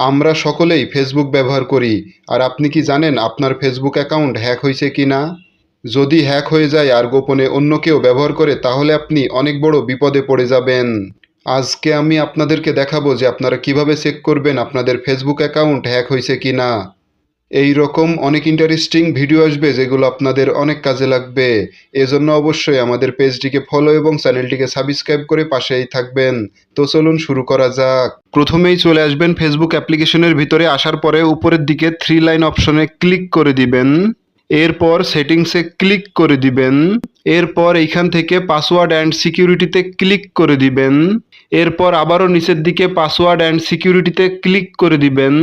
আমরা সকলেই ফেসবুক ব্যবহার করি। আর আপনি কি জানেন আপনার ফেসবুক অ্যাকাউন্ট হ্যাক হয়েছে কি না যদি হ্যাক হয়ে যায় আর গোপনে অন্য কেউ ব্যবহার করে, তাহলে আপনি অনেক বড় বিপদে পড়ে যাবেন। আজকে আমি আপনাদেরকে দেখাবো যে আপনারা কীভাবে চেক করবেন আপনাদের ফেসবুক অ্যাকাউন্ট হ্যাক হয়েছে কি না এই রকম অনেক ইন্টারেস্টিং ভিডিও আসবে যেগুলো আপনাদের অনেক কাজে লাগবে। এজন্য অবশ্যই আমাদের পেজটিকে ফলো এবং চ্যানেলটিকে সাবস্ক্রাইব করে পাশেই থাকবেন। তো চলুন শুরু করা যাক। প্রথমেই চলে আসবেন ফেসবুক অ্যাপ্লিকেশনের ভিতরে আসার পরে উপরের দিকে থ্রি লাইন অপশনে ক্লিক করে দিবেন। এরপর সেটিংসে ক্লিক করে দিবেন। এরপর এইখান থেকে পাসওয়ার্ড অ্যান্ড সিকিউরিটিতে ক্লিক করে দিবেন। এরপর আবারও নিচের দিকে পাসওয়ার্ড অ্যান্ড সিকিউরিটিতে ক্লিক করে দিবেন।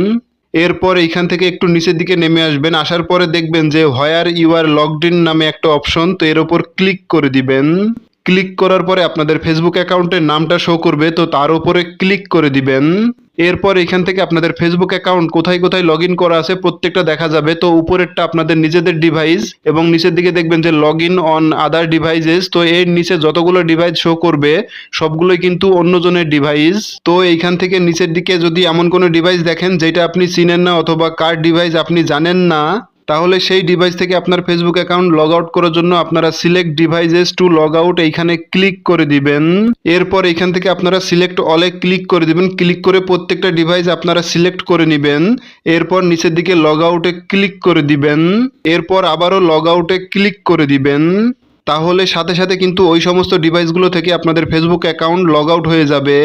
এরপর এইখান থেকে একটু নিচের দিকে নেমে আসবেন। আসার পরে দেখবেন যে where you are logged in নামে একটা অপশন তো এর ওপর ক্লিক করে দিবেন। ক্লিক করার পরে আপনাদের ফেসবুক অ্যাকাউন্টের নামটা শো করবে, তো তার উপরে ক্লিক করে দিবেন। এরপর এখান থেকে আপনাদের ফেসবুক অ্যাকাউন্ট কোথায় কোথায় লগ করা আছে প্রত্যেকটা দেখা যাবে। তো উপরেরটা আপনাদের নিজেদের ডিভাইস এবং নিচের দিকে দেখবেন যে লগ অন আদার ডিভাইসেস তো এর নিচে যতগুলো ডিভাইস শো করবে, সবগুলোই কিন্তু অন্যজনের ডিভাইস তো এইখান থেকে নিচের দিকে যদি এমন কোনো ডিভাইস দেখেন যেটা আপনি চিনেন না অথবা কার ডিভাইস আপনি জানেন না তাহলে সেই ডিভাইস থেকে আপনার ফেসবুক অ্যাকাউন্ট লগ আউট করার জন্য আপনারা select devices to log out এইখানে ক্লিক করে দিবেন। এরপর এইখান থেকে আপনারা সিলেক্ট অলে ক্লিক করে দিবেন। ক্লিক করে প্রত্যেকটা ডিভাইস আপনারা সিলেক্ট করে নেবেন। এরপর নিচের দিকে লগ আউটে ক্লিক করে দিবেন। এরপর আবারও লগ আউটে ক্লিক করে দিবেন। তাহলে সাথে সাথে কিন্তু ওই সমস্ত ডিভাইসগুলো থেকে আপনাদের ফেসবুক অ্যাকাউন্ট লগ আউট হয়ে যাবে।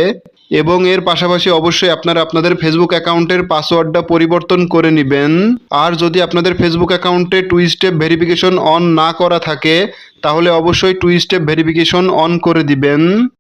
এবং এর পাশাপাশি অবশ্যই আপনারা আপনাদের ফেসবুক অ্যাকাউন্টের পাসওয়ার্ডটা পরিবর্তন করে নেবেন। আর যদি আপনাদের ফেসবুক অ্যাকাউন্টে টু স্টেপ ভেরিফিকেশন অন না করা থাকে, তাহলে অবশ্যই টু স্টেপ ভেরিফিকেশন অন করে দিবেন।